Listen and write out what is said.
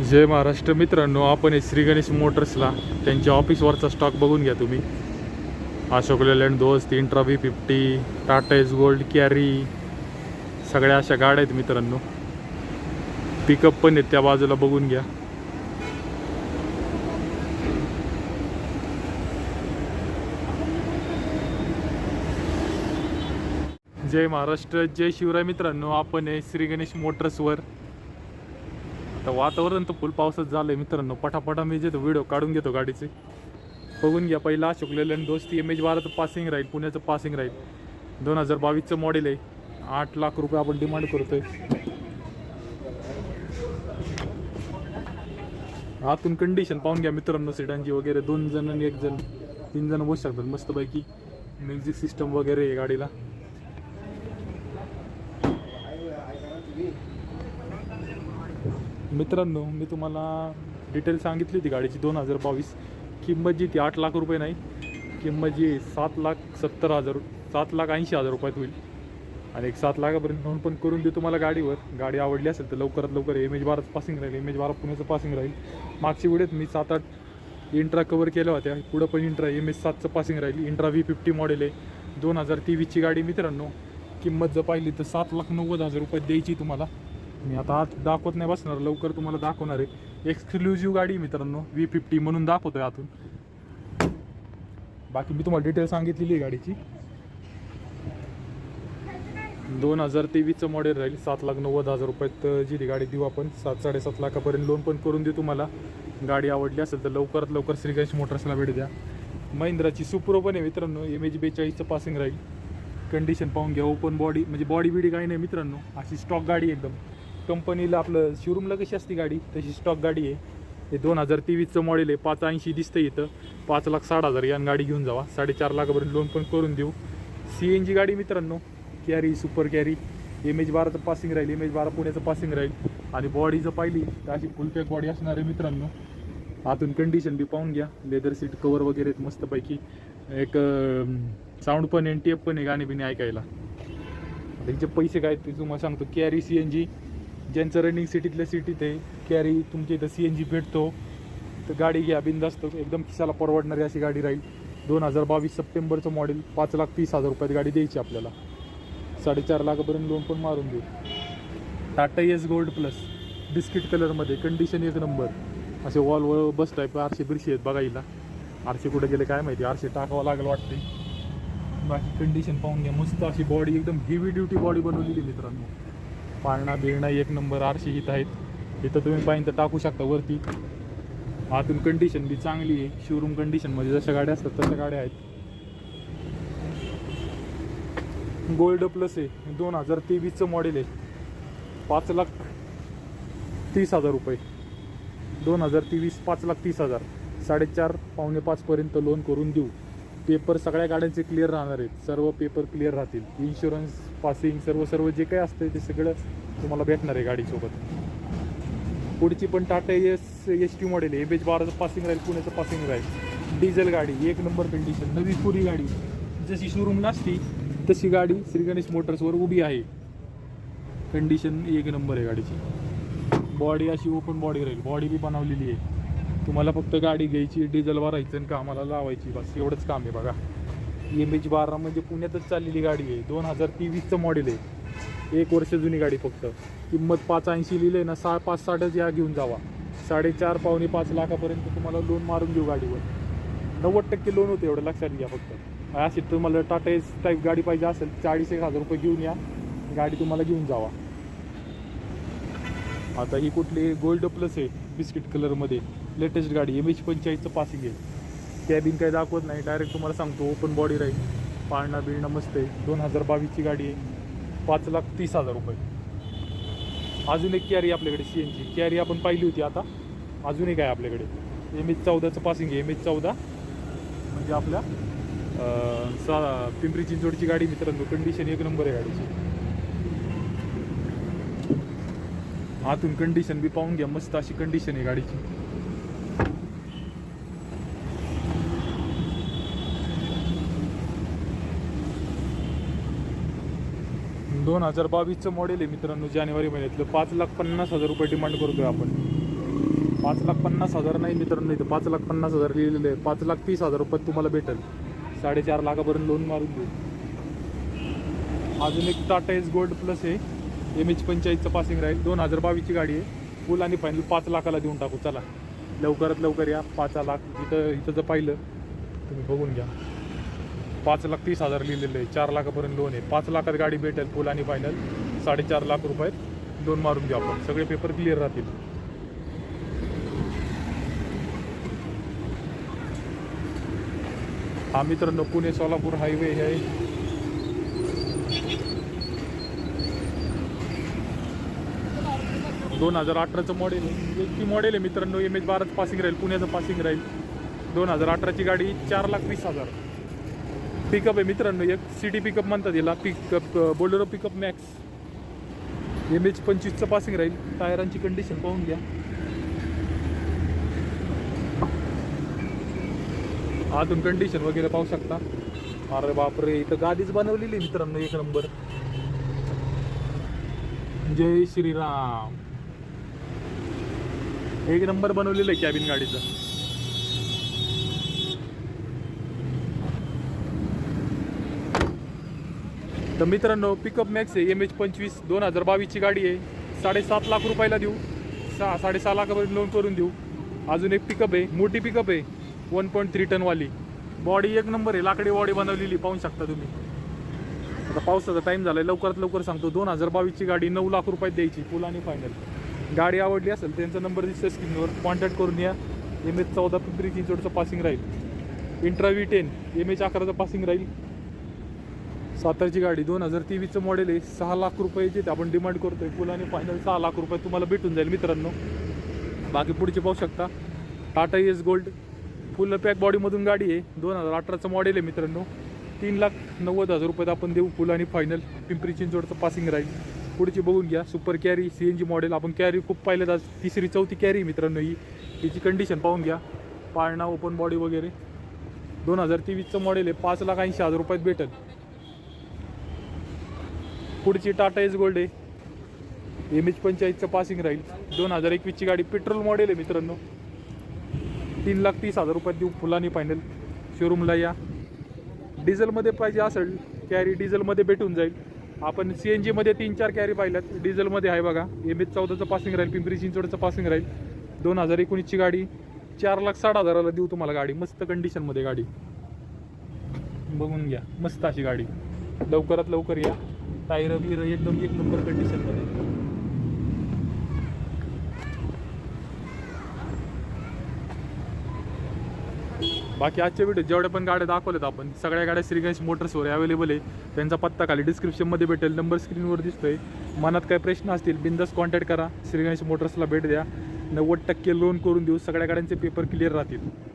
जय महाराष्ट्र. मित्रांनो आपण श्री गणेश मोटर्सला त्यांच्या ऑफिसवरचा स्टॉक बघून घ्या तुम्ही. Ashok Leyland Dost Intra V fifty Tata Ace gold carry सगळ्या अशा गाड्या आहेत मित्रांनो. पिकअप पण आहेत त्या बाजूला बघून घ्या. जय महाराष्ट्र जय शिवराय मित्रांनो. आपण आहे श्री गणेश मोटर्सवर तर वातावरण तर फुल पावसात झालंय मित्रांनो. पटापटा मी जे व्हिडिओ काढून घेतो गाडीचे. बघून घ्या पहिला अशोक लेलँड दोस्ती एम एच बाराचं पासिंग राहील पुण्याचं पासिंग राहील दोन हजार बावीसचं मॉडेल आहे. आठ लाख रुपये आपण डिमांड करतोय. आतून कंडिशन पाहून घ्या मित्रांनो सिडांची वगैरे. दोन जण आणि एक जण. तीन जण बसू शकतात मस्तपैकी. म्युझिक सिस्टम वगैरे आहे गाडीला. मित्रांनो मी तुम्हाला डिटेल सांगितली होती गाडीची दोन हजार बावीस. किंमत जी ती आठ लाख रुपये नाही किंमत जी सात लाख सत्तर हजार सात लाख ऐंशी हजार रुपयात होईल. आणि एक सात लाखापर्यंत नोंद पण करून देऊ तुम्हाला गाडीवर. गाडी आवडली असेल तर लवकरात लवकर एम एच बाराचं पासिंग राहील एम एच बारा पुण्याचं पासिंग राहील. मागची वेळेत मी सात आठ इंट्रा कवर केल्या होत्या. पुढं पण इंट्रा एम एच सातचं पासिंग राहील. इंट्रा व्ही फिफ्टी मॉडेल आहे. दोन हजार तेवीसची गाडी मित्रांनो किंमत जर पाहिली तर सात लाख नव्वद हजार रुपये द्यायची तुम्हाला. मी आता आत दाखवत नाही बसणार लवकर तुम्हाला दाखवणार आहे. एक्सक्लुझिव्ह गाडी आहे मित्रांनो व्ही फिफ्टी म्हणून दाखवतोय आतून. बाकी मी तुम्हाला डिटेल सांगितलेली आहे गाडीची. दोन हजार तेवीसचं मॉडेल राहील सात लाख नव्वद हजार रुपयात जी ती गाडी देऊ आपण. सात साडेसात लाखापर्यंत लोन पण करून देऊ तुम्हाला. गाडी आवडली असेल तर लवकरात लवकर श्रीगणेश मोटर्सला भेट द्या. महिंद्राची सुप्रो पण आहे मित्रांनो एम एच बेचाळीसचं पासिंग राहील. कंडिशन पाहून घ्या ओपन बॉडी म्हणजे बॉडी बिडी काही नाही मित्रांनो. अशी स्टॉक गाडी एकदम. कंपनीला आपलं शोरूमला कशी असते गाडी? तशी स्टॉक गाडी आहे. हे दोन हजार तेवीसचं मॉडेल आहे. पाच ऐंशी दिसतं इथं. पाच लाख साठ हजार यान गाडी घेऊन जावा. साडेचार लाखापर्यंत लोन पण करून देऊ. सी एन जी गाडी मित्रांनो carry super carry M H बाराचं passing राहील. एम एच बारा पुण्याचं पासिंग राहील. आणि बॉडी जर पाहिली तर अशी फुलपॅक बॉडी असणार आहे मित्रांनो. आतून कंडिशन बी पाहून घ्या. लेदर सीट कवर वगैरे आहेत मस्तपैकी. एक साऊंड पण एन टी एफ पण आहे गाणी बिणी ऐकायला. त्याचे पैसे काय आहेत ते तुम्हाला सांगतो. कॅरी सी एन जी ज्यांचं रनिंग सिटीतल्या सिटीत आहे कॅरी तुमच्या इथं सी एन जी भेटतो तर गाडी घ्या बिंदास्त एकदम खिशाला परवडणारी अशी गाडी राहील. दोन हजार बावीस सप्टेंबरचं मॉडेल पाच लाख तीस हजार रुपयात गाडी द्यायची आपल्याला. साडेचार लाखापर्यंत लोन पण मारून देऊ Tata Ace gold plus biscuit कलरमध्ये कंडिशन एक नंबर असे वॉल व बस टाईप आरशे बिरशे आहेत बघायला आरशे कुठे गेले काय माहिती आरशे टाकावं लागेल वाटते बाकी कंडिशन पाहून घ्या मस्त अशी बॉडी एकदम हेवी ड्युटी बॉडी बनवलेली मित्रांनो. पाळणा बिळणा एक नंबर आरशी इथं आहेत. इथं तुम्ही पाहिजे तर टाकू शकता वरती. आतून कंडिशन बी चांगली आहे. शोरूम कंडिशनमध्ये जशा गाड्या असतात तशा गाड्या आहेत. गोल्ड प्लस आहे. दोन हजार तेवीसचं मॉडेल आहे. पाच लाख तीस हजार रुपये. दोन हजार तेवीस पाच लाख तीस हजार. साडेचार पावणे पाचपर्यंत लोन करून देऊ. पेपर सगळ्या गाड्यांचे क्लिअर राहणार आहेत. सर्व पेपर क्लिअर राहतील. इन्शुरन्स पासिंग सर्व सर्व जे काही असतं ते सगळं तुम्हाला भेटणार आहे गाडीसोबत. पुढची पण Tata Ace S T model आहे. एम एच बाराचं पासिंग राहील पुण्याचं पासिंग राहील. डिझेल गाडी एक नंबर कंडिशन नवी पुरी गाडी. जशी शोरूमला असती तशी गाडी श्री गणेश मोटर्सवर उभी आहे. कंडिशन एक नंबर आहे गाडीची. बॉडी अशी ओपन बॉडी राहील. बॉडी बी बनवलेली आहे. तुम्हाला फक्त गाडी घ्यायची डिझेल भरायचं आणि कामाला लावायची. बस एवढंच काम आहे बघा. एम एच बारा म्हणजे पुण्यातच चाललेली गाडी आहे. दोन हजार तेवीसचं मॉडेल आहे. एक वर्ष जुनी गाडी फक्त. किंमत पाच ऐंशी लिहिले ना सहा पाच साठच या घेऊन जावा. साडेचार पावणे पाच लाखापर्यंत तुम्हाला लोन मारून देऊ गाडीवर. नव्वद टक्के लोन होते एवढं लक्षात घ्या फक्त. अशी तुम्हाला टाटा एस टाईप गाडी पाहिजे असेल चाळीस एक हजार रुपये घेऊन या. गाडी तुम्हाला घेऊन जावा. आता ही कुठली गोल्ड प्लस आहे बिस्किट कलरमध्ये लेटेस्ट गाडी एम एच पंचेचाळीसचं पासिंग आहे. कॅबिन काही दाखवत नाही डायरेक्ट तुम्हाला सांगतो ओपन बॉडी राहील. पाळणा बिळणं मस्त आहे. दोन हजार बावीसची गाडी आहे. पाच लाख तीस हजार रुपये. अजून एक कॅरी आपल्याकडे सी एन जी कॅरी आपण पाहिली होती आता. अजून एक आहे आपल्याकडे. एम एच चौदाचं पासिंग आहे. एम एच चौदा म्हणजे आपल्या सा पिंपरी चिंचवडची गाडी मित्रांनो. कंडिशन एक नंबर आहे गाडीची. आतून कंडिशन बी पाहून घ्या. मस्त अशी कंडिशन आहे गाडीची. दोन हजार बावीसचं मॉडेल आहे मित्रांनो जानेवारी महिन्यातलं. पाच लाख पन्नास हजार रुपये डिमांड करतोय आपण. पाच लाख पन्नास हजार नाही मित्रांनो इथं पाच लाख पन्नास हजार लिहिलेलं आहे. पाच लाख तीस हजार रुपयात तुम्हाला भेटेल. साडेचार लाखापर्यंत लोन मारून देऊ अजून एक टाटा एस गोल्ड प्लस आहे. एम एच पंचायतचं पासिंग राहील. दोन हजार बावीसची गाडी आहे. फुल आणि फायनल पाच लाखाला देऊन टाकू. चला. लवकरात लवकर या. पाच लाख. इथं इथं जर पाहिलं तुम्ही बघून घ्या. पाच लाख तीस हजार लिहिलेलं आहे. चार लाखापर्यंत लोन आहे. पाच लाखात गाडी भेटेल फुल आणि फायनल साडेचार लाख रुपयात लोन मारून घेऊ आपण. सगळे पेपर क्लिअर राहतील. हा मित्रांनो पुणे सोलापूर हायवे हे आहे. दोन हजार अठराचं मॉडेल ती मॉडेल आहे मित्रांनो. एम एच बाराचं पासिंग राहील पुण्याचं पासिंग राहील दोन हजार अठराची गाडी चार लाख वीस हजार. पिकअप आहे मित्रांनो एक सिटी पिकअप म्हणतात याला. Pickup Bolero pickup max M H पंचवीसचं passing राहील. टायरांची कंडिशन पाहून घ्या. अजून कंडिशन वगैरे पाहू शकता. अरे बापरे इथं गादीच बनवलेली आहे मित्रांनो एक नंबर जय श्रीराम. एक नंबर बनवलेलं आहे कॅबिन गाडीचं. तर मित्रांनो पिकअप मॅक्स आहे एम एच पंचवीस दोन हजार बावीसची गाडी आहे. साडेसात लाख रुपयाला देऊ. सहा साडेसहा लाखापर्यंत लोन करून देऊ. अजून एक पिकअप आहे मोठी पिकअप आहे वन पॉईंट थ्री टनवाली बॉडी एक नंबर आहे लाकडी बॉडी बनवलेली पाहू शकता तुम्ही. आता पावसाचा टाईम झाला आहे लवकरात लवकर सांगतो दोन हजार बावीसची गाडी नऊ लाख रुपयात द्यायची फुल आणि फायनल गाडी आवडली असेल त्यांचा नंबर दिसतो स्क्रीनवर कॉन्टॅक्ट करून या. एम एच चौदा पिंपरी चिंचवडचं पासिंग राहील. Intra V ten M H अकराचं passing राहील. सातारची गाडी दोन हजार तेवीसचं मॉडेल आहे. सहा लाख रुपयाचे आपण डिमांड करतोय फुल आणि फायनल सहा लाख रुपये तुम्हाला भेटून जाईल मित्रांनो. बाकी पुढचे पाहू शकता. Tata Ace gold full pack बॉडीमधून गाडी आहे. दोन हजार अठराचं मॉडेल आहे मित्रांनो. तीन लाख नव्वद हजार रुपयात आपण देऊ फुल आणि फायनल पिंपरी चिंचवडचं पासिंग राहील पुढची बघून घ्या. Super carry C N G model आपण कॅरी खूप पाहिलं आज. तिसरी चौथी कॅरी आहे मित्रांनो ही. तिची कंडिशन पाहून घ्या. पाळणा ओपन बॉडी वगैरे. दोन हजार तेवीसचं मॉडेल आहे. पाच लाख ऐंशी हजार रुपयात भेटेल. पुढची टाटा एस गोल्ड आहे. एम एच पंचायतचं पासिंग राहील. दोन हजार एकवीसची गाडी पेट्रोल मॉडेल आहे मित्रांनो. तीन लाख तीस हजार रुपयात देऊ फुलानी फायनल शोरूमला या. डिझेलमध्ये पाहिजे असेल कॅरी डिझेलमध्ये भेटून जाईल. आपण सी एन जीमध्ये तीन चार कॅरी पाहिल्यात. डिझेलमध्ये आहे बघा. एम एच चौदाचं पासिंग राहील पिंपरी चिंचवडचं पासिंग राहील. दोन हजार एकोणीसची गाडी चार लाख साठ हजाराला देऊ तुम्हाला गाडी. मस्त कंडिशनमध्ये गाडी. बघून घ्या. मस्त अशी गाडी. लवकरात लवकर या. टायर बिर एकदम एक नंबर कंडिशनमध्ये बाकी आजच्या व्हिडिओ जेवढ्या पण गाड्या दाखवल्यात आपण सगळ्या गाड्या श्रीगणेश मोटर्सवर अवेलेबल आहे. त्यांचा पत्ता खाली डिस्क्रिप्शनमध्ये भेटेल नंबर स्क्रीनवर दिसतोय. मनात काही प्रश्न असतील बिंदास कॉन्टॅक्ट करा. श्रीगणेश मोटर्सला भेट द्या. नव्वद टक्के लोन करून देऊ सगळ्या गाड्यांचे पेपर क्लिअर राहतील.